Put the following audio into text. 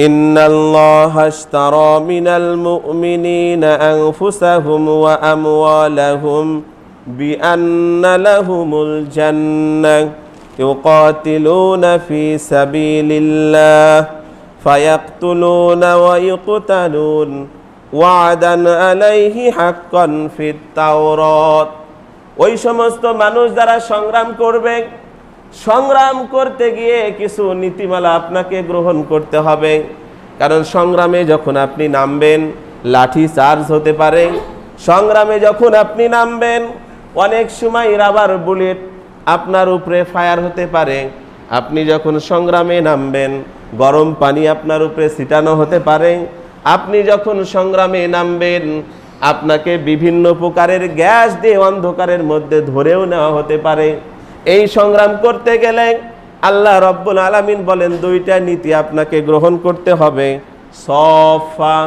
إن الله اشترى من المؤمنين أنفسهم وأموالهم بأن لهم الجنة يقاتلون في سبيل الله فيقتلون ويقتلون وعدا عليه حقا في التوراة ওই সমস্ত মানুষ যারা সংগ্রাম করবে সংগ্রাম করতে গিয়ে কিছু নীতিমালা আপনাকে গ্রহণ করতে হবে। কারণ সংগ্রামে যখন আপনি নামবেন, লাঠি চার্জ হতে পারে। সংগ্রামে যখন আপনি নামবেন, অনেক সময় রাবার বুলেট আপনার উপরে ফায়ার হতে পারে। আপনি যখন সংগ্রামে নামবেন, গরম পানি আপনার উপরে ছিটানো হতে পারে। আপনি যখন সংগ্রামে নামবেন, আপনাকে বিভিন্ন প্রকারের গ্যাস দিয়ে অন্ধকারের মধ্যে ধরেও নেওয়া হতে পারে। এই সংগ্রাম করতে গেলে আল্লাহ রব্বুল আলমিন বলেন দুইটা নীতি আপনাকে গ্রহণ করতে হবে। সফা